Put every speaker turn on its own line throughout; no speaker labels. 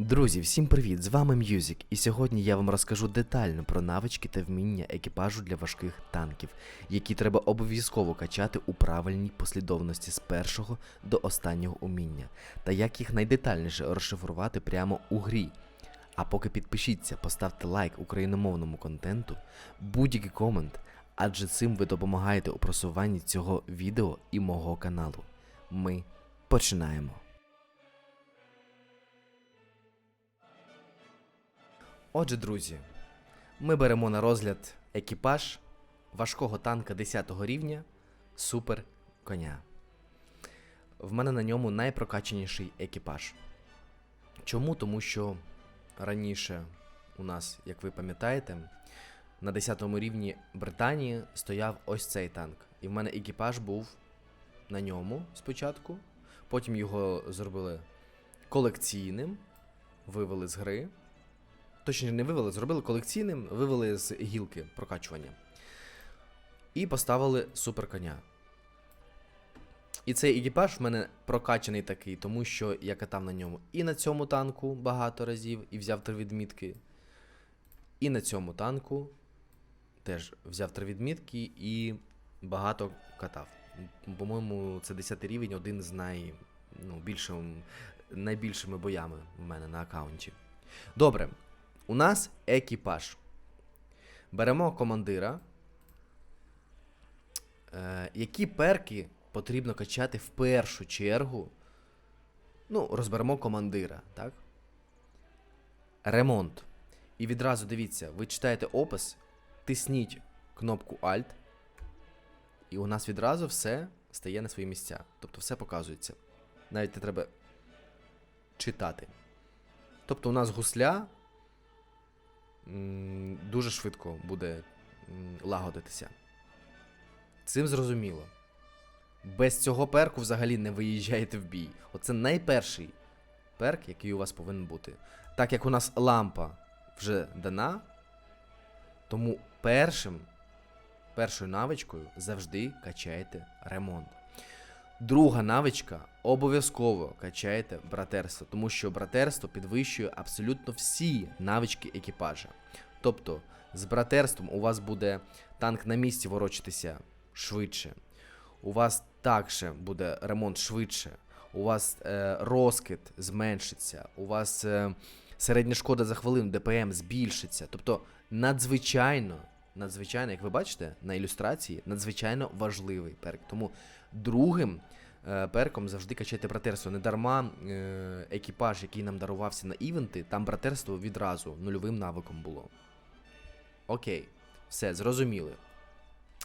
Друзі, всім привіт! З вами М'юзік, і сьогодні я вам розкажу детально про навички та вміння екіпажу для важких танків, які треба обов'язково качати у правильній послідовності з першого до останнього уміння, та як їх найдетальніше розшифрувати прямо у грі. А поки підпишіться, поставте лайк україномовному контенту, будь-який комент, адже цим ви допомагаєте у просуванні цього відео і мого каналу. Ми починаємо. Отже, друзі, ми беремо на розгляд екіпаж важкого танка 10 рівня Супер Коня. В мене на ньому найпрокаченіший екіпаж. Чому? Тому що раніше у нас, як ви пам'ятаєте, на 10 рівні Британії стояв ось цей танк. І в мене екіпаж був на ньому спочатку. Потім його зробили колекційним, вивели з гри. Точніше, не вивели, зробили колекційним, вивели з гілки прокачування. І поставили суперконя. І цей екіпаж в мене прокачаний такий, тому що я катав на ньому і на цьому танку багато разів, і взяв три відмітки. І на цьому танку теж взяв три відмітки і багато катав. По-моєму, це 10 рівень, один з най, ну, більшим, найбільшими боями в мене на аккаунті. Добре, у нас екіпаж. Беремо командира. Е, які перки потрібно качати в першу чергу? Ну, розберемо командира, так? Ремонт. І відразу дивіться, ви читаєте опис, тисніть кнопку Alt, і у нас відразу все стає на свої місця. Тобто все показується. Навіть не треба читати. Тобто у нас гусля дуже швидко буде лагодитися. Цим зрозуміло. Без цього перку взагалі не виїжджаєте в бій. Оце найперший перк, який у вас повинен бути. Так як у нас лампа вже дана, тому першим, першою навичкою завжди качаєте ремонт. Друга навичка обов'язково качаєте братерство, тому що братерство підвищує абсолютно всі навички екіпажа. Тобто, з братерством у вас буде танк на місці ворочитися швидше, у вас також буде ремонт швидше, у вас е, розкид зменшиться, у вас е, середня шкода за хвилину ДПМ збільшиться. Тобто, надзвичайно, надзвичайно, як ви бачите на ілюстрації, надзвичайно важливий перк. Тому другим е, перком завжди качайте братерство. Не дарма е, екіпаж, який нам дарувався на івенти, там братерство відразу нульовим навиком було. Окей, все, зрозуміли.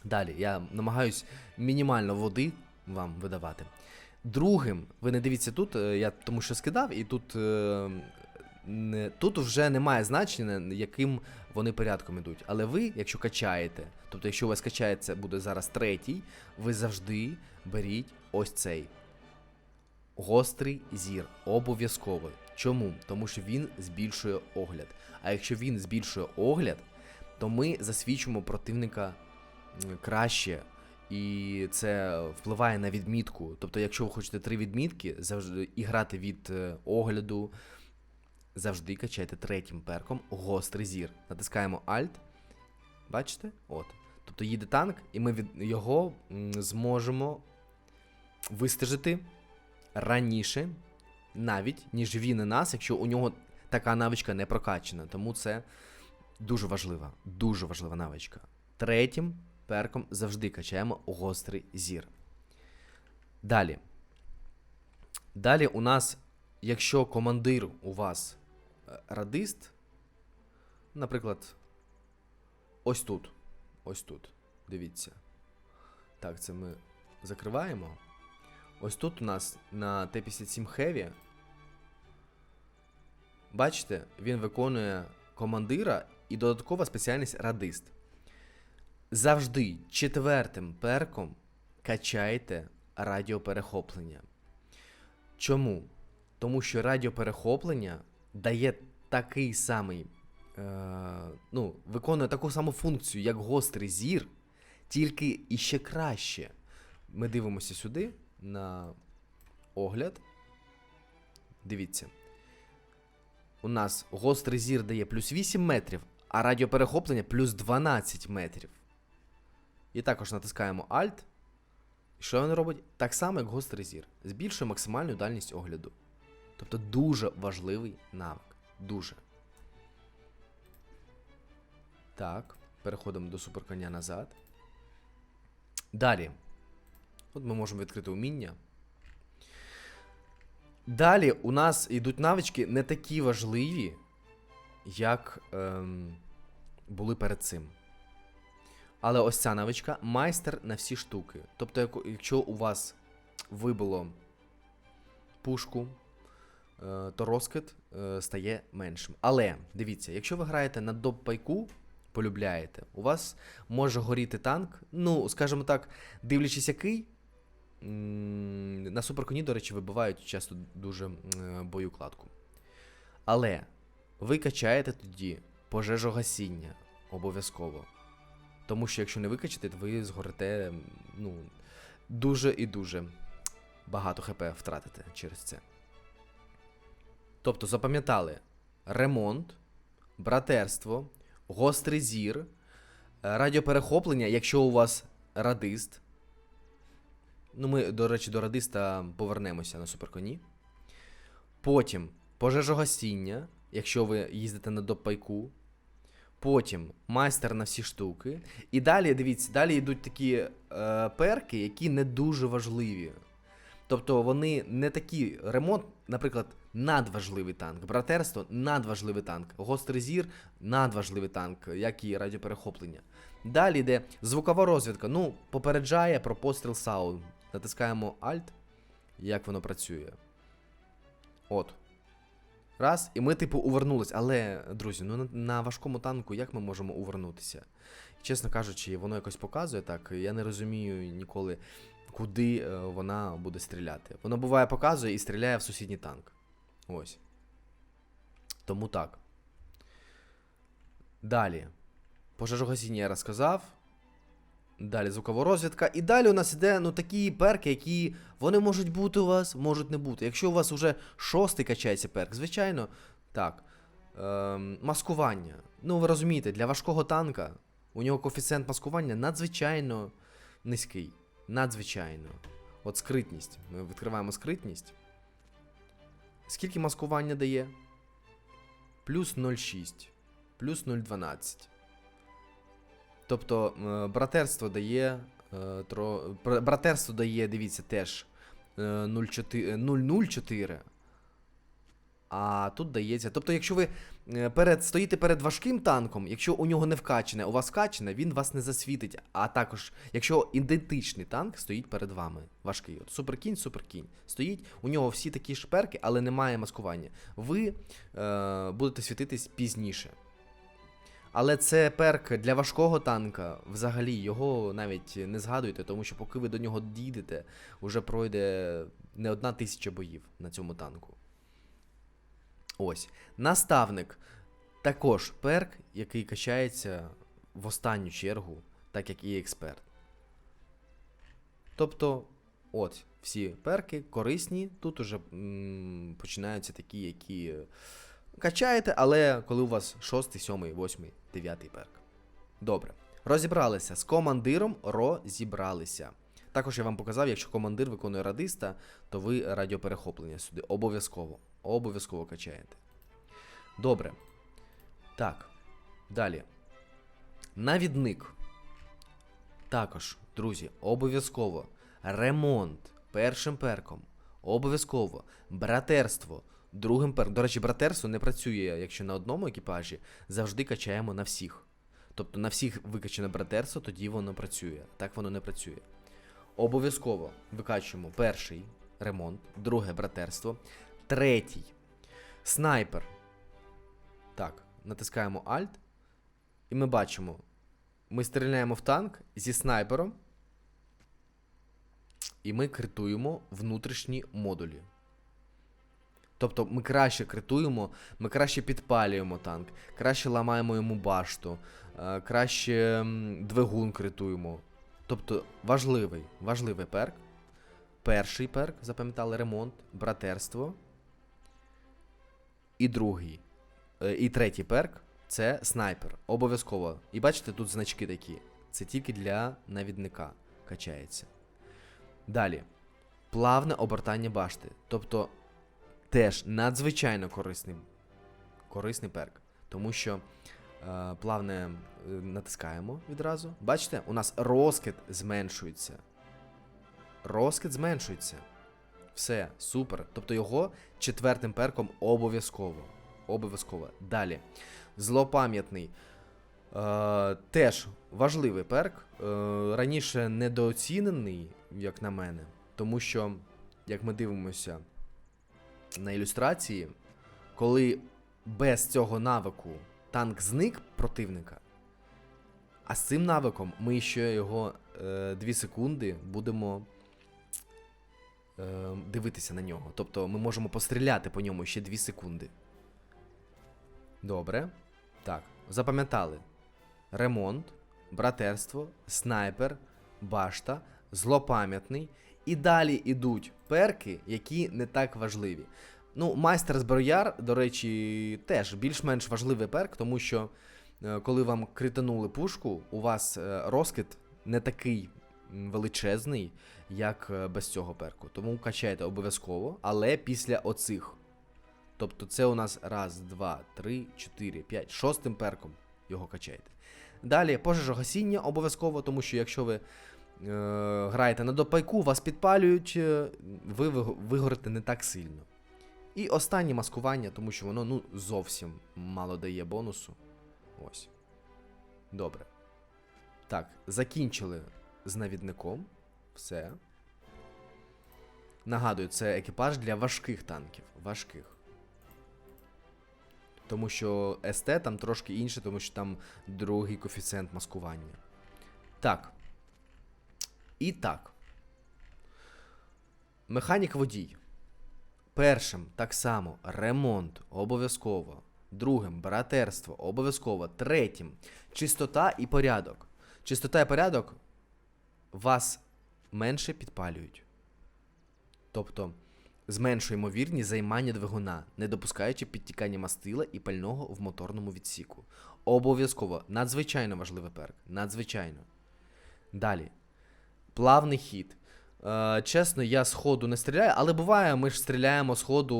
Далі, я намагаюсь мінімально води вам видавати. Другим, ви не дивіться тут, е, я тому що скидав, і тут, тут вже немає значення, яким вони порядком ідуть. Але ви, якщо качаєте, тобто, якщо у вас качається буде зараз третій, ви завжди беріть ось цей гострий зір. Обов'язково. Чому? Тому що він збільшує огляд. А якщо він збільшує огляд, то ми засвідчуємо противника краще. І це впливає на відмітку. Тобто, якщо ви хочете три відмітки, завжди і грати від е, огляду, завжди качайте третім перком гострий зір. Натискаємо Alt. Бачите? От. Тобто їде танк, і ми від його зможемо вистежити раніше, навіть, ніж він і нас, якщо у нього така навичка не прокачана. Тому це дуже важлива, дуже важлива навичка. Третім перком завжди качаємо гострий зір. Далі. Далі у нас, якщо командир у вас радист, наприклад, ось тут. Ось тут. Дивіться. Так, це ми закриваємо. Ось тут у нас на Т-57 Heavy. Бачите, він виконує командира і додаткова спеціальність радист. Завжди четвертим перком качайте радіоперехоплення. Чому? Тому що радіоперехоплення дає такий самий, е, ну, виконує таку саму функцію, як гострий зір, тільки іще краще. Ми дивимося сюди на огляд. Дивіться. у нас гострий зір дає плюс 8 метрів, а радіоперехоплення плюс 12 метрів. І також натискаємо Alt. І що він робить? Так само, як гострий зір. Збільшує максимальну дальність огляду. Тобто дуже важливий навик. Дуже. Так, переходимо до суперконя назад. Далі. От ми можемо відкрити уміння. Далі у нас йдуть навички не такі важливі, як ем, були перед цим. Але ось ця навичка майстер на всі штуки. Тобто, якщо у вас вибило пушку, то розкид е, стає меншим. Але дивіться, якщо ви граєте на доп-пайку, полюбляєте, у вас може горіти танк. Ну, скажімо так, дивлячись який. На суперконі, до речі, вибивають часто дуже м, е, боюкладку. Але ви качаєте тоді пожежогасіння обов'язково. Тому що якщо не викачати, то ви згорите ну, дуже і дуже багато хп втратите через це. Тобто запам'ятали ремонт, братерство, гострий зір, е, радіоперехоплення, якщо у вас радист. Ну, ми, до речі, до радиста повернемося на суперконі. Потім пожежогасіння, якщо ви їздите на допайку. Потім майстер на всі штуки. І далі, дивіться, далі йдуть такі е, перки, які не дуже важливі. Тобто вони не такі ремонт, наприклад, надважливий танк, братерство надважливий танк, гострий зір надважливий танк, як і радіоперехоплення. Далі йде звукова розвідка. Ну, попереджає про постріл саунд. Натискаємо Alt, як воно працює. От. Раз, і ми, типу, увернулись. Але, друзі, ну на, на важкому танку як ми можемо увернутися? Чесно кажучи, воно якось показує так. Я не розумію ніколи, куди е, вона буде стріляти. Воно буває показує і стріляє в сусідній танк. Ось. Тому так. Далі. Пожежогасіння я розказав. Далі звукова розвідка. І далі у нас іде ну, такі перки, які вони можуть бути у вас, можуть не бути. Якщо у вас вже шостий качається перк, звичайно, так. Ем, маскування. Ну, ви розумієте, для важкого танка у нього коефіцієнт маскування надзвичайно низький. Надзвичайно. От скритність. Ми відкриваємо скритність. Скільки маскування дає? Плюс 0,6. Плюс 0,12. Тобто е, братерство дає. е. Братерство дає, дивіться, теж е, 0,4 е, 0,04. А тут дається. Тобто, якщо ви е, перед, стоїте перед важким танком, якщо у нього не вкачане, у вас вкачане, він вас не засвітить. А також, якщо ідентичний танк стоїть перед вами, важкий. От суперкінь, суперкінь. Стоїть, у нього всі такі шперки, але немає маскування. Ви е, будете світитись пізніше. Але це перк для важкого танка. Взагалі його навіть не згадуйте, тому що поки ви до нього дійдете, вже пройде не одна тисяча боїв на цьому танку. Ось. Наставник. Також перк, який качається в останню чергу, так як і експерт. Тобто, от, всі перки корисні. Тут уже м, починаються такі, які качаєте, але коли у вас 6, 7, 8, 9 перк. Добре. Розібралися з командиром, розібралися. Також я вам показав, якщо командир виконує радиста, то ви радіоперехоплення сюди обов'язково. Обов'язково качаєте. Добре. Так. Далі. Навідник. Також, друзі, обов'язково. Ремонт першим перком. Обов'язково. Братерство. Другим перком. До речі, братерство не працює, якщо на одному екіпажі. Завжди качаємо на всіх. Тобто на всіх викачане братерство, тоді воно працює. Так воно не працює. Обов'язково викачуємо перший ремонт, друге братерство, третій снайпер. Так, натискаємо Alt. І ми бачимо. Ми стріляємо в танк зі снайпером. І ми критуємо внутрішні модулі. Тобто ми краще критуємо, ми краще підпалюємо танк, краще ламаємо йому башту, е, краще двигун критуємо. Тобто важливий, важливий перк. Перший перк, запам'ятали ремонт, братерство. І другий е, і третій перк це снайпер. Обов'язково. І бачите, тут значки такі. Це тільки для навідника качається. Далі. Плавне обертання башти. Тобто теж надзвичайно корисний, корисний перк. Тому що е, плавне е, натискаємо відразу. Бачите, у нас розкид зменшується. Розкид зменшується. Все, супер. Тобто його четвертим перком обов'язково. Обов'язково. Далі. Злопам'ятний. Е, теж важливий перк. Е, раніше недооцінений, як на мене. Тому що, як ми дивимося на ілюстрації, коли без цього навику танк зник противника, а з цим навиком ми ще його 2 секунди будемо е, дивитися на нього. Тобто ми можемо постріляти по ньому ще 2 секунди. Добре. Так, запам'ятали. Ремонт, братерство, снайпер, башта, злопам'ятний. І далі йдуть перки, які не так важливі. Ну, майстер зброяр, до речі, теж більш-менш важливий перк, тому що е, коли вам кританули пушку, у вас е, розкид не такий величезний, як е, без цього перку. Тому качайте обов'язково, але після оцих. Тобто це у нас раз, два, три, чотири, п'ять, шостим перком його качайте. Далі пожежогасіння обов'язково, тому що якщо ви е, граєте на допайку, вас підпалюють, е, ви вигорите не так сильно. І останнє маскування, тому що воно ну, зовсім мало дає бонусу. Ось. Добре. Так, закінчили з навідником. Все. Нагадую, це екіпаж для важких танків. Важких. Тому що СТ там трошки інше, тому що там другий коефіцієнт маскування. Так. І так. Механік водій. Першим так само ремонт обов'язково. Другим братерство обов'язково. Третім чистота і порядок. Чистота і порядок вас менше підпалюють. Тобто зменшує ймовірність займання двигуна, не допускаючи підтікання мастила і пального в моторному відсіку. Обов'язково надзвичайно важливий перк. Надзвичайно. Далі. Плавний хід. Е, чесно, я з ходу не стріляю, але буває, ми ж стріляємо з ходу,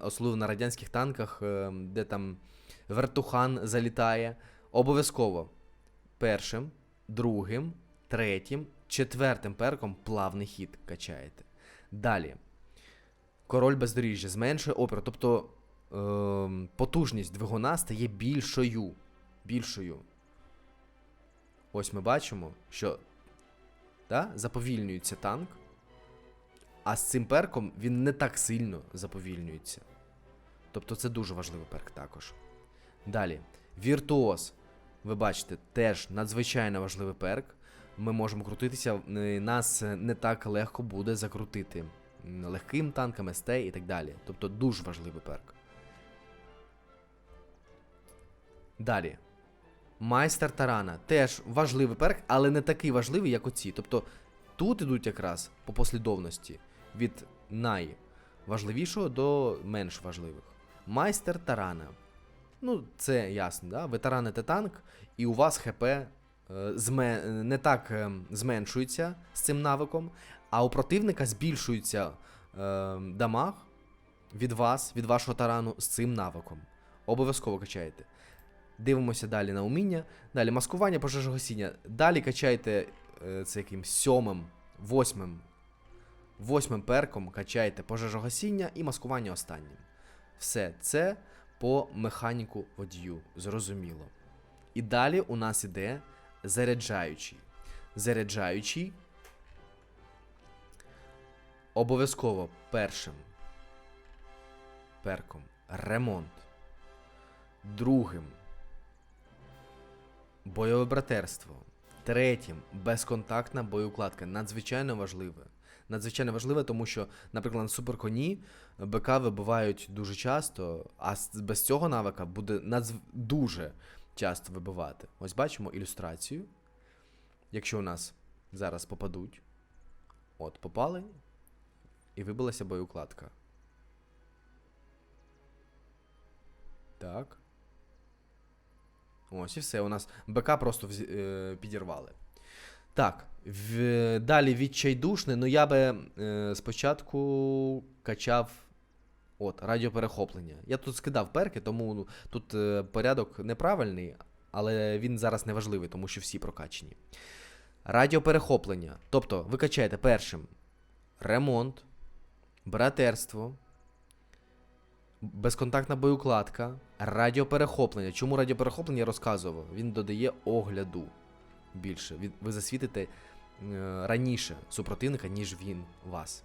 особливо на радянських танках, е, де там вертухан залітає. Обов'язково першим, другим, третім, четвертим перком плавний хід качаєте. Далі. Король бездоріжжя зменшує опір, тобто е, потужність двигуна стає більшою. Більшою. Ось ми бачимо, що да, заповільнюється танк, а з цим перком він не так сильно заповільнюється. Тобто це дуже важливий перк також. Далі. Віртуоз. Ви бачите, теж надзвичайно важливий перк. Ми можемо крутитися, е, нас не так легко буде закрутити легким танком, СТ і так далі. Тобто дуже важливий перк. Далі. Майстер Тарана. Теж важливий перк, але не такий важливий, як оці. Тобто тут ідуть якраз по послідовності від найважливішого до менш важливих. Майстер Тарана. Ну, це ясно, да? Ви тараните танк, і у вас ХП. Не так е, зменшується з цим навиком, а у противника збільшується е, дамаг від вас, від вашого тарану з цим навиком. Обов'язково качаєте. Дивимося далі на уміння. Далі маскування, пожежогасіння. Далі качайте е, це яким сьомим, восьмим, восьмим перком качайте пожежогасіння і маскування останнім. Все це по механіку водію. Зрозуміло. І далі у нас іде заряджаючий. Заряджаючий. Обов'язково першим перком ремонт. Другим бойове братерство. Третім безконтактна боєукладка. Надзвичайно важливе. Надзвичайно важливе, тому що, наприклад, на суперконі БК вибивають дуже часто, а без цього навика буде надзв... дуже часто вибивати. Ось бачимо ілюстрацію. Якщо у нас зараз попадуть. От, попали, і вибилася боєукладка. Так. Ось і все. У нас БК просто взі- е, підірвали. Так, в, далі відчайдушне. Ну я би е, спочатку качав от, радіоперехоплення. Я тут скидав перки, тому ну, тут е, порядок неправильний, але він зараз не важливий, тому що всі прокачені. Радіоперехоплення. Тобто ви качаєте першим ремонт, братерство, безконтактна боєукладка, радіоперехоплення. Чому радіоперехоплення я розказував? Він додає огляду більше. Ви засвітите е, раніше супротивника, ніж він вас.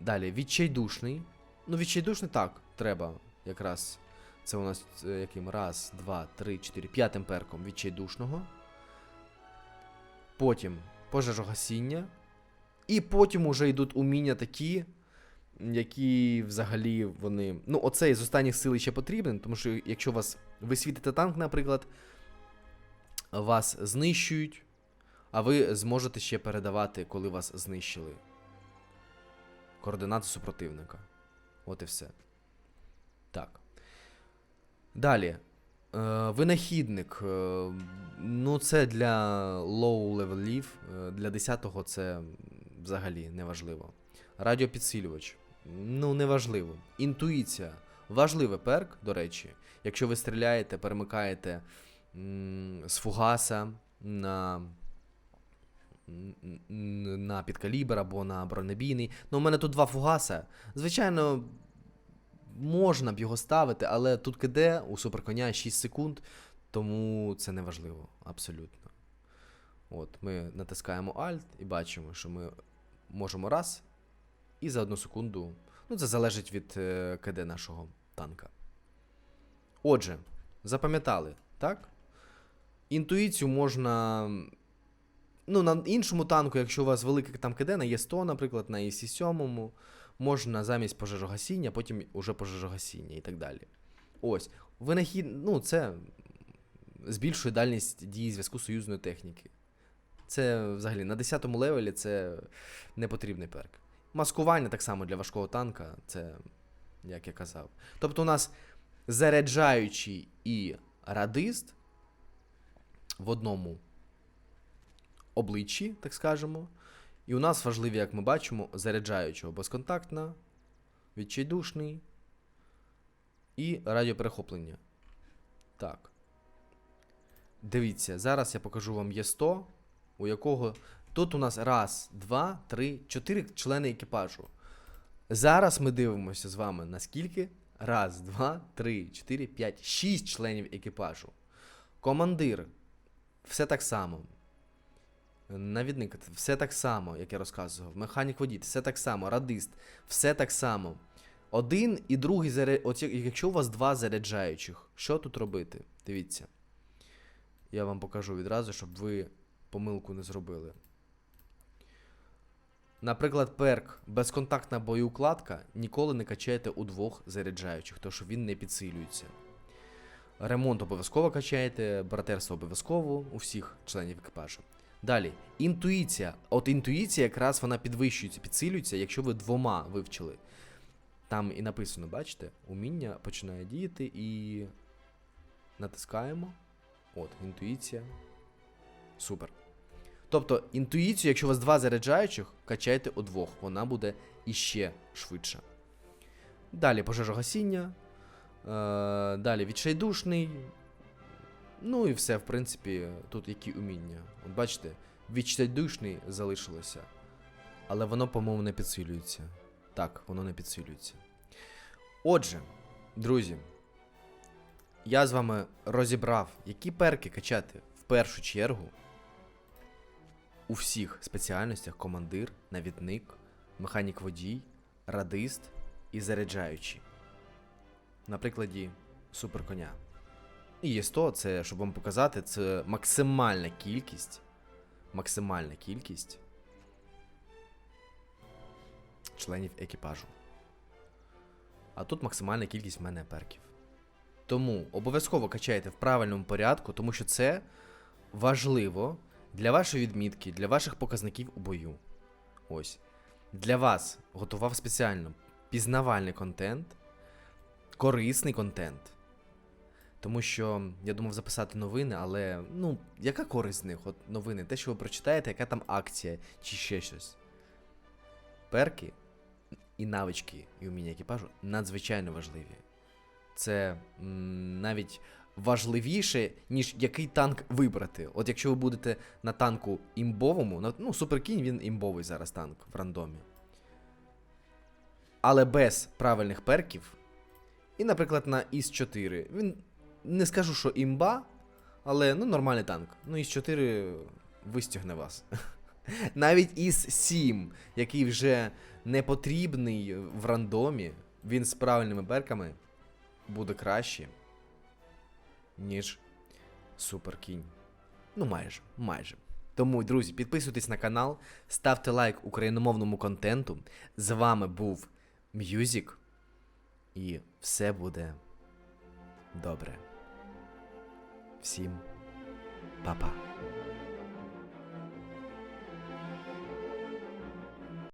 Далі, відчайдушний. Ну, відчайдушний так, треба якраз. Це у нас е, яким? Раз, два, три, чотири, п'ятим перком відчайдушного. Потім пожежогасіння. І потім уже йдуть уміння такі, які взагалі вони. Ну, оцей з останніх сил ще потрібен, тому що якщо вас ви світите танк, наприклад, вас знищують, а ви зможете ще передавати, коли вас знищили. Координати супротивника. От і все. Так. Далі. Е, винахідник. Е, ну, це для low левелів. Для 10-го це взагалі неважливо. Радіопідсилювач. Ну, неважливо. Інтуїція. Важливий перк, до речі. Якщо ви стріляєте, перемикаєте м, з фугаса на. На підкалібр або на бронебійний. Ну, у мене тут два фугаса. Звичайно, можна б його ставити, але тут КД у суперконя 6 секунд, тому це не важливо, абсолютно. От, ми натискаємо Alt і бачимо, що ми можемо раз і за одну секунду. Ну, це залежить від е, КД нашого танка. Отже, запам'ятали, так? Інтуїцію можна. Ну, на іншому танку, якщо у вас велике там КД, на Є100, наприклад, на ІС-7, можна замість пожежогасіння, потім уже пожежогасіння і так далі. Ось. Винахід, ну, це збільшує дальність дії зв'язку союзної техніки. Це взагалі на 10 му левелі це не потрібний перк. Маскування так само для важкого танка, це як я казав. Тобто у нас заряджаючий і радист в одному обличчі, так скажемо. І у нас важливі, як ми бачимо, заряджаючого безконтактна, відчайдушний і радіоперехоплення. Так. Дивіться, зараз я покажу вам Є100, у якого тут у нас раз, два, три, чотири члени екіпажу. Зараз ми дивимося з вами наскільки? Раз, два, три, чотири, п'ять, шість членів екіпажу. Командир. Все так само. Навідник, все так само, як я розказував. Механік водій, все так само. Радист, все так само. Один і другий заряд. Якщо у вас два заряджаючих, що тут робити? Дивіться. Я вам покажу відразу, щоб ви помилку не зробили. Наприклад, перк безконтактна боєукладка ніколи не качаєте у двох заряджаючих, тому що він не підсилюється. Ремонт обов'язково качаєте, братерство обов'язково у всіх членів екіпажу. Далі, інтуїція. От інтуїція якраз вона підвищується, підсилюється, якщо ви двома вивчили. Там і написано, бачите, уміння починає діяти і натискаємо. От, інтуїція. Супер. Тобто, інтуїцію, якщо у вас два заряджаючих, качайте у двох, вона буде іще швидше. Далі пожежогасіння. Е, далі відчайдушний. Ну і все, в принципі, тут які уміння. От бачите, відчайдушний залишилося. Але воно, по-моєму, не підсилюється. Так, воно не підсилюється. Отже, друзі, я з вами розібрав, які перки качати в першу чергу у всіх спеціальностях командир, навідник, механік водій, радист і заряджаючий. На прикладі суперконя. І є 100, це, щоб вам показати, це максимальна кількість. Максимальна кількість членів екіпажу. А тут максимальна кількість в мене перків. Тому обов'язково качайте в правильному порядку, тому що це важливо для вашої відмітки, для ваших показників у бою. Ось. Для вас готував спеціально пізнавальний контент, корисний контент. Тому що я думав записати новини, але ну, яка користь з них? От новини, те, що ви прочитаєте, яка там акція чи ще щось. Перки і навички і уміння екіпажу надзвичайно важливі. Це м, навіть важливіше, ніж який танк вибрати. От якщо ви будете на танку імбовому, ну, Суперкінь він імбовий зараз танк в рандомі. Але без правильних перків. І, наприклад, на ІС-4. Він не скажу, що імба, але ну, нормальний танк. Ну, ІС-4 вистягне вас. Навіть ІС-7, який вже не потрібний в рандомі, він з правильними перками буде краще, ніж Суперкінь. Ну, майже, майже. Тому, друзі, підписуйтесь на канал, ставте лайк україномовному контенту. З вами був М'юзік. І все буде добре. Всім па-па.